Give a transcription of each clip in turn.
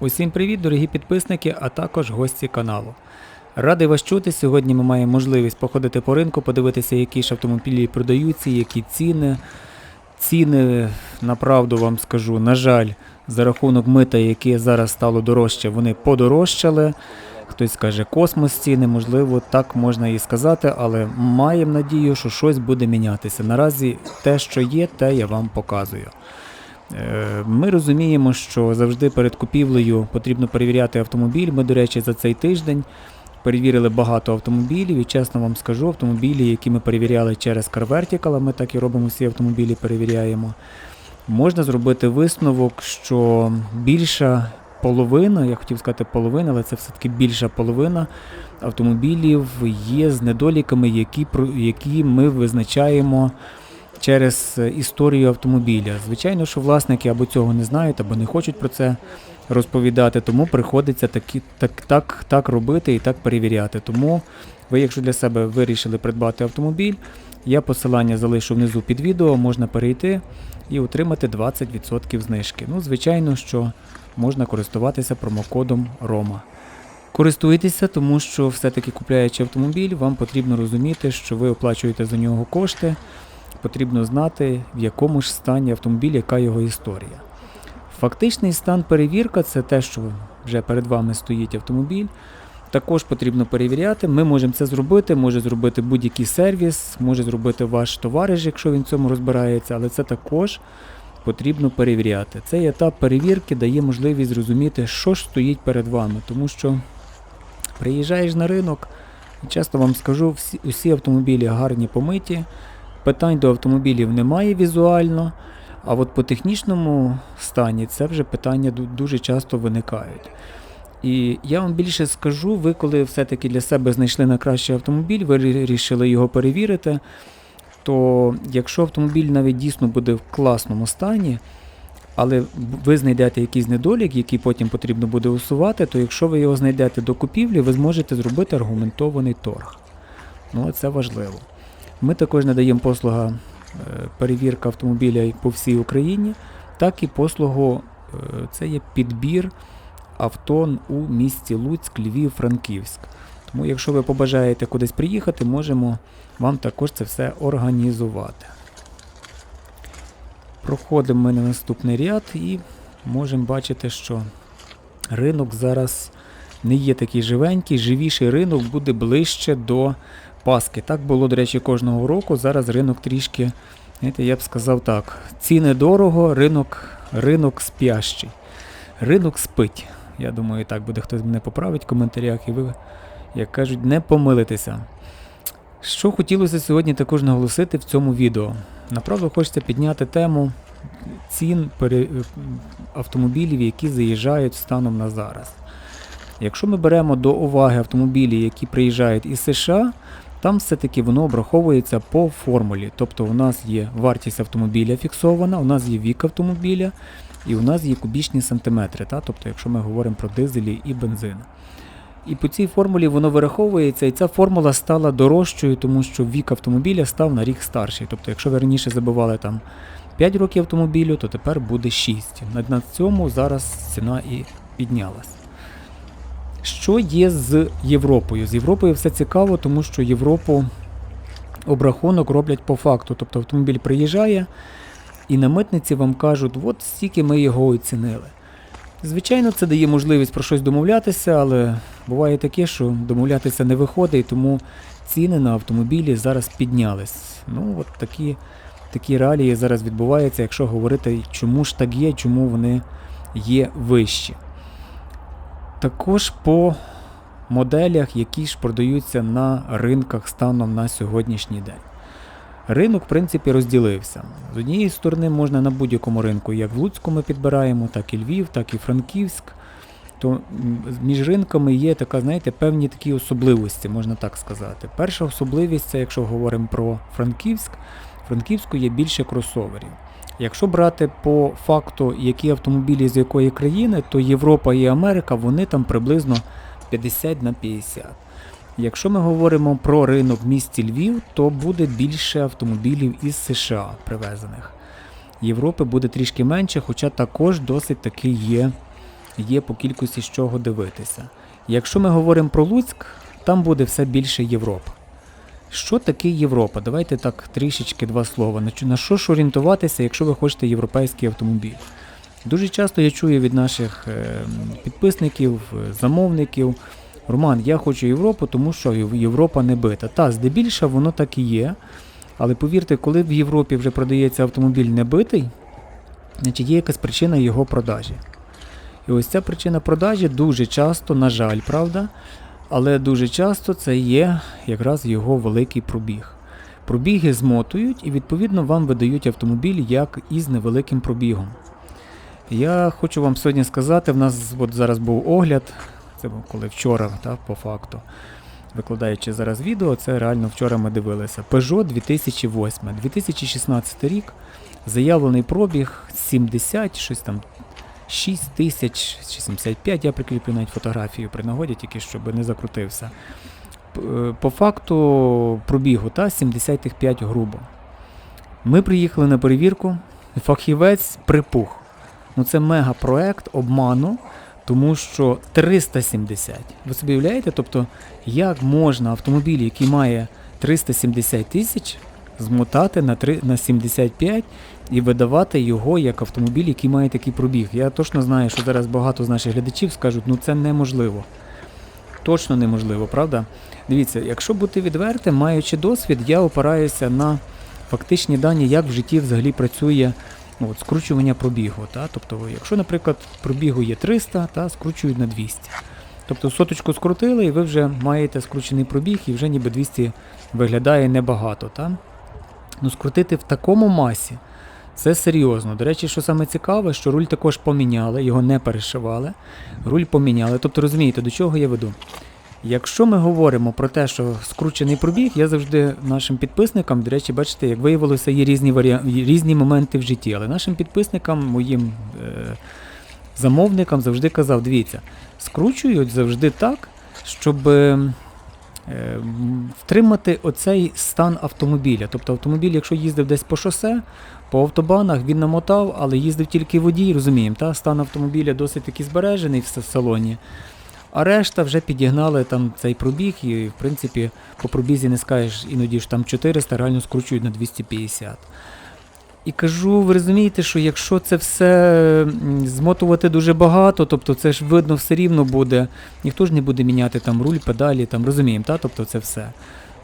Усім привіт, дорогі підписники, а також гості каналу. Радий вас чути. Сьогодні ми маємо можливість походити по ринку, подивитися, які ж автомобілі продаються, які ціни. Ціни, направду вам скажу, на жаль, за рахунок мита, яке зараз стало дорожче, вони подорожчали. Хтось скаже космос ціни, можливо, так можна і сказати, але маємо надію, що щось буде мінятися. Наразі те, що є, те я вам показую. Е, Ми розуміємо, що завжди перед купівлею потрібно перевіряти автомобіль. Ми, до речі, за цей тиждень перевірили багато автомобілів. І чесно вам скажу, автомобілі, які ми перевіряли через CarVertical, а ми так і робимо всі автомобілі, перевіряємо. Можна зробити висновок, що більша половина, я хотів сказати половина, але це все-таки більша половина автомобілів є з недоліками, які, які ми визначаємо через е, історію автомобіля. Звичайно, що власники або цього не знають, або не хочуть про це розповідати, тому приходиться такі, так, так, так робити і так перевіряти. Тому ви, якщо для себе вирішили придбати автомобіль, я посилання залишу внизу під відео, можна перейти і отримати 20% знижки. Ну, звичайно, що можна користуватися промокодом ROMA. Користуйтеся, тому що все-таки купляючи автомобіль, вам потрібно розуміти, що ви оплачуєте за нього кошти. Потрібно знати, в якому ж стані автомобіль, яка його історія. Фактичний стан перевірка це те, що вже перед вами стоїть автомобіль. Також потрібно перевіряти. Ми можемо це зробити, може зробити будь-який сервіс, може зробити ваш товариш, якщо він в цьому розбирається, але це також потрібно перевіряти. Цей етап перевірки дає можливість зрозуміти, що ж стоїть перед вами, тому що приїжджаєш на ринок, часто вам скажу, всі, усі автомобілі гарні помиті, питань до автомобілів немає візуально. А от по технічному стані це вже питання дуже часто виникають. І я вам більше скажу, ви коли все-таки для себе знайшли найкращий автомобіль, ви вирішили його перевірити, то якщо автомобіль навіть дійсно буде в класному стані, але ви знайдете якийсь недолік, який потім потрібно буде усувати, то якщо ви його знайдете до купівлі, ви зможете зробити аргументований торг. Ну, це важливо. Ми також надаємо послуга е, перевірка автомобіля по всій Україні, так і послугу е, це є підбір авто у місті Луцьк, Львів, Франківськ. Тому, якщо ви побажаєте кудись приїхати, можемо вам також це все організувати. Проходимо ми на наступний ряд і можемо бачити, що ринок зараз не є такий живенький, живіший ринок буде ближче до Паски. Так було, до речі, кожного року. Зараз ринок трішки, знаєте, я б сказав так: ціни дорого, ринок, ринок спящий. Ринок спить. Я думаю, так буде хтось мене поправить в коментарях, і ви, як кажуть, не помилитеся. Що хотілося сьогодні також наголосити в цьому відео. Направду хочеться підняти тему цін автомобілів, які заїжджають станом на зараз. Якщо ми беремо до уваги автомобілі, які приїжджають із США, там все-таки воно обраховується по формулі. Тобто у нас є вартість автомобіля фіксована, у нас є вік автомобіля і у нас є кубічні сантиметри. Та? Тобто, якщо ми говоримо про дизелі і бензин. І по цій формулі воно вираховується, і ця формула стала дорожчою, тому що вік автомобіля став на рік старший. Тобто, якщо ви раніше забивали там 5 років автомобілю, то тепер буде 6. На, цьому зараз ціна і піднялась. Що є з Європою? З Європою все цікаво, тому що Європу обрахунок роблять по факту. Тобто автомобіль приїжджає, і на митниці вам кажуть, от стільки ми його оцінили. Звичайно, це дає можливість про щось домовлятися, але буває таке, що домовлятися не виходить, тому ціни на автомобілі зараз піднялись. Ну, от такі, такі реалії зараз відбуваються, якщо говорити, чому ж так є, чому вони є вищі. Також по моделях, які ж продаються на ринках станом на сьогоднішній день. Ринок, в принципі, розділився. З однієї сторони, можна на будь-якому ринку, як в Луцьку ми підбираємо, так і Львів, так і Франківськ. То між ринками є така, знаєте, певні такі особливості, можна так сказати. Перша особливість це, якщо говоримо про Франківськ, в Франківську є більше кросоверів. Якщо брати по факту, які автомобілі з якої країни, то Європа і Америка, вони там приблизно 50 на 50. Якщо ми говоримо про ринок в місті Львів, то буде більше автомобілів із США привезених. Європи буде трішки менше, хоча також досить таки є є по кількості з чого дивитися. Якщо ми говоримо про Луцьк, там буде все більше Європа. Що таке Європа? Давайте так трішечки два слова. На що ж орієнтуватися, якщо ви хочете європейський автомобіль? Дуже часто я чую від наших е, підписників, е, замовників. Роман, я хочу Європу, тому що Європа не бита. Та, здебільшого воно так і є. Але повірте, коли в Європі вже продається автомобіль не битий, значить є якась причина його продажі. І ось ця причина продажі дуже часто, на жаль, правда, але дуже часто це є якраз його великий пробіг. Пробіги змотують і відповідно вам видають автомобіль як із невеликим пробігом. Я хочу вам сьогодні сказати, в нас от зараз був огляд, це був коли вчора, та, по факту. Викладаючи зараз відео, це реально вчора ми дивилися. Peugeot 2008, 2016 рік, заявлений пробіг 70, щось там 6 тисяч чи 75, я прикріплю навіть фотографію при нагоді, тільки щоб не закрутився. Е, По факту пробігу та 75 грубо. Ми приїхали на перевірку, фахівець припух. Ну це мегапроект обману, тому що 370. Ви собі уявляєте, тобто, як можна автомобіль, який має 370 тисяч, змотати на, 3, на 75 і видавати його як автомобіль, який має такий пробіг. Я точно знаю, що зараз багато з наших глядачів скажуть, ну це неможливо. Точно неможливо, правда? Дивіться, якщо бути відвертим, маючи досвід, я опираюся на фактичні дані, як в житті взагалі працює от, скручування пробігу. Та? Тобто, якщо, наприклад, пробігу є 300, та, скручують на 200. Тобто соточку скрутили, і ви вже маєте скручений пробіг, і вже ніби 200 виглядає небагато. Та? Ну, скрутити в такому масі це серйозно. До речі, що саме цікаве, що руль також поміняли, його не перешивали. Руль поміняли. Тобто, розумієте, до чого я веду? Якщо ми говоримо про те, що скручений пробіг, я завжди нашим підписникам, до речі, бачите, як виявилося, є різні варіа... є різні моменти в житті. Але нашим підписникам, моїм е... замовникам завжди казав: дивіться, скручують завжди так, щоб е... м, втримати оцей стан автомобіля. Тобто автомобіль, якщо їздив десь по шосе, по автобанах він намотав, але їздив тільки водій, розуміємо, та стан автомобіля досить таки збережений в салоні. А решта вже підігнали там цей пробіг, і в принципі по пробізі не скажеш, іноді ж там 400, реально скручують на 250. І кажу, ви розумієте, що якщо це все змотувати дуже багато, тобто це ж видно все рівно буде, ніхто ж не буде міняти там руль, педалі, там розуміємо, та? тобто це все.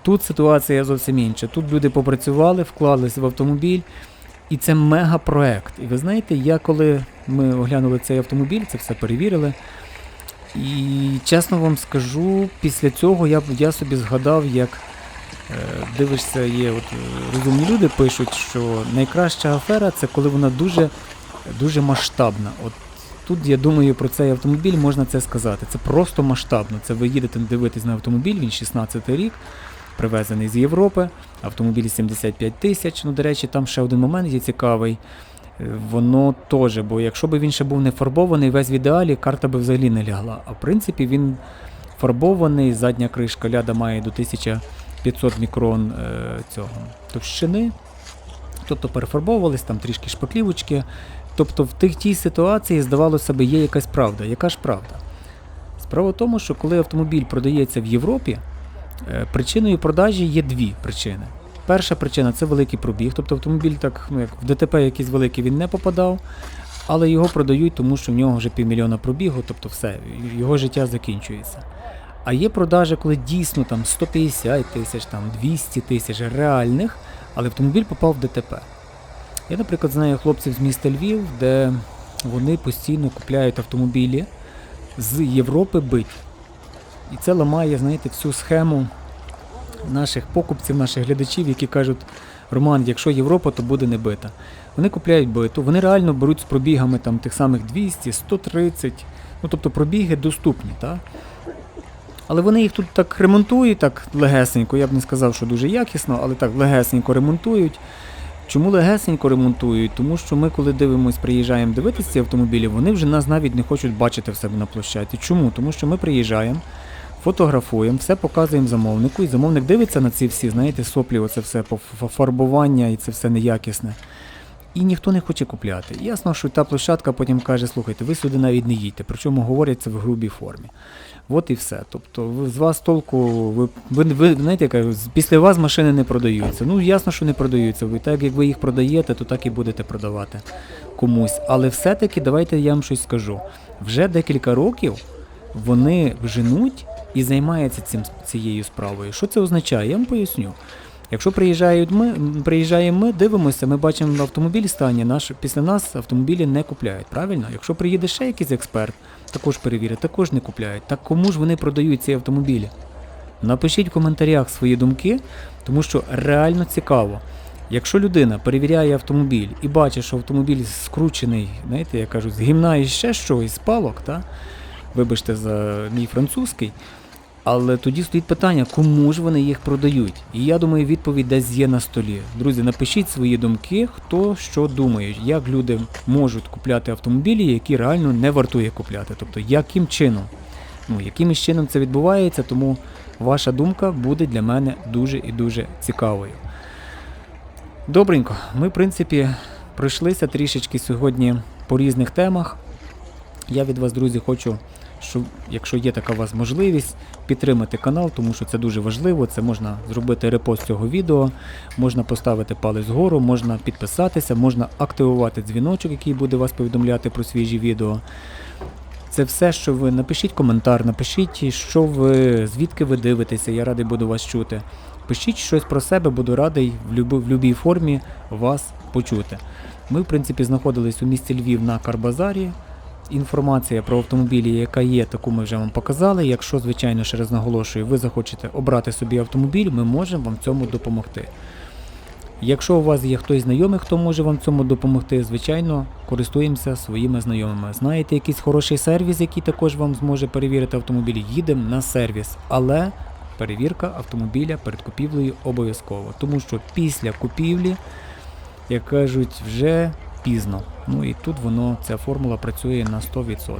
Тут ситуація зовсім інша. Тут люди попрацювали, вклалися в автомобіль, і це мегапроект. І ви знаєте, я коли ми оглянули цей автомобіль, це все перевірили. І чесно вам скажу, після цього я, я собі згадав, як дивишся, є от е, розумні люди пишуть, що найкраща афера це коли вона дуже, дуже масштабна. От тут я думаю про цей автомобіль можна це сказати. Це просто масштабно. Це ви їдете дивитись на автомобіль, він 16 рік, привезений з Європи. Автомобіль 75 тисяч. Ну, до речі, там ще один момент є цікавий. Е, Воно теж, бо якщо б він ще був не фарбований, весь в ідеалі, карта би взагалі не лягла. А в принципі він фарбований, задня кришка ляда має до 1500 мікрон е, цього товщини. Тобто перефарбовувались, там трішки шпаклівочки. Тобто в тих тій ситуації, здавалося б, є якась правда. Яка ж правда? Справа в тому, що коли автомобіль продається в Європі, е, причиною продажі є дві причини. Перша причина це великий пробіг, тобто автомобіль так, ну як в ДТП якийсь великий він не попадав, але його продають, тому що в нього вже півмільйона пробігу, тобто все, його життя закінчується. А є продажі, коли дійсно там 150 тисяч, там 200 тисяч реальних, але автомобіль попав в ДТП. Я, наприклад, знаю хлопців з міста Львів, де вони постійно купляють автомобілі з Європи бить. І це ламає, знаєте, всю схему наших покупців, наших глядачів, які кажуть, Роман, якщо Європа, то буде не бита. Вони купляють биту, вони реально беруть з пробігами там, тих самих 200, 130, ну тобто пробіги доступні. Та? Але вони їх тут так ремонтують, так легесенько, я б не сказав, що дуже якісно, але так легесенько ремонтують. Чому легесенько ремонтують? Тому що ми, коли дивимось, приїжджаємо дивитися ці автомобілі, вони вже нас навіть не хочуть бачити в себе на площаді. Чому? Тому що ми приїжджаємо, фотографуємо, все показуємо замовнику, і замовник дивиться на ці всі, знаєте, соплі, оце все пофарбування і це все неякісне. І ніхто не хоче купляти. Ясно, що та площадка потім каже, слухайте, ви сюди навіть не їдьте, причому говорять це в грубій формі. От і все. Тобто з вас толку, ви, ви, ви знаєте, я після вас машини не продаються. Ну, ясно, що не продаються. Ви так як ви їх продаєте, то так і будете продавати комусь. Але все-таки давайте я вам щось скажу. Вже декілька років вони вженуть і займаються цим, цією справою. Що це означає? Я вам поясню. Якщо приїжджають ми, приїжджаємо ми, дивимося, ми бачимо автомобіль стані, наш, після нас автомобілі не купляють, правильно? Якщо приїде ще якийсь експерт, також перевірять, також не купляють. Так кому ж вони продають ці автомобілі? Напишіть в коментарях свої думки, тому що реально цікаво. Якщо людина перевіряє автомобіль і бачить, що автомобіль скручений, знаєте, я кажу, з гімна і ще щось, з палок, та? вибачте за мій французький, але тоді стоїть питання, кому ж вони їх продають. І я думаю, відповідь десь є на столі. Друзі, напишіть свої думки, хто що думає, як люди можуть купляти автомобілі, які реально не вартує купляти. Тобто, яким чином? Ну, яким чином це відбувається, тому ваша думка буде для мене дуже і дуже цікавою. Добренько, ми, в принципі, пройшлися трішечки сьогодні по різних темах. Я від вас, друзі, хочу, щоб, якщо є така у вас можливість, підтримати канал, тому що це дуже важливо. Це можна зробити репост цього відео, можна поставити палець вгору, можна підписатися, можна активувати дзвіночок, який буде вас повідомляти про свіжі відео. Це все, що ви напишіть коментар, напишіть, що ви, звідки ви дивитеся, я радий буду вас чути. Пишіть щось про себе, буду радий в любу- в будь-якій формі вас почути. Ми, в принципі, знаходились у місті Львів на Карбазарі. Інформація про автомобілі, яка є, таку ми вже вам показали. Якщо, звичайно, ще раз наголошую, ви захочете обрати собі автомобіль, ми можемо вам в цьому допомогти. Якщо у вас є хтось знайомий, хто може вам в цьому допомогти, звичайно, користуємося своїми знайомими. Знаєте якийсь хороший сервіс, який також вам зможе перевірити автомобіль, їдемо на сервіс. Але перевірка автомобіля перед купівлею обов'язково. Тому що після купівлі, як кажуть, вже пізно. Ну і тут воно, ця формула працює на 100%.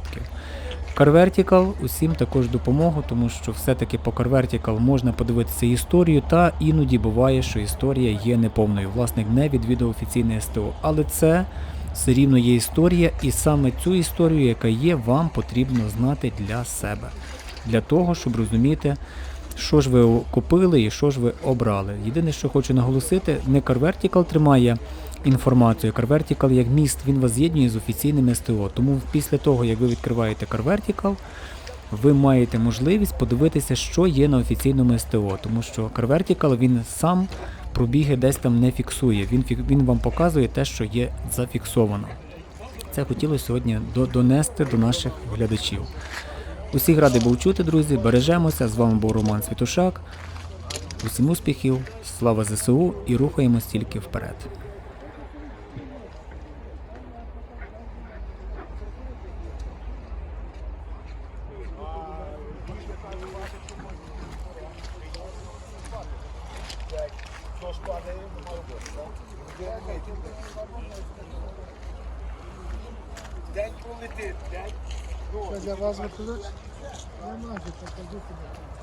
CarVertical усім також допомогу, тому що все-таки по CarVertical можна подивитися історію, та іноді буває, що історія є неповною. Власник не відвідав офіційне СТО. Але це все рівно є історія, і саме цю історію, яка є, вам потрібно знати для себе. Для того, щоб розуміти, що ж ви купили і що ж ви обрали. Єдине, що хочу наголосити, не CarVertical тримає інформацію. CarVertical як міст, він вас з'єднує з офіційним СТО. Тому після того, як ви відкриваєте CarVertical, ви маєте можливість подивитися, що є на офіційному СТО, тому що CarVertical він сам пробіги десь там не фіксує. Він, він вам показує те, що є зафіксовано. Це хотілося сьогодні до- донести до наших глядачів. Усіх радий був чути, друзі. Бережемося. З вами був Роман Світушак. Усім успіхів, слава ЗСУ і рухаємось тільки вперед. День. Для вас готовить? Нема, покажу тобі.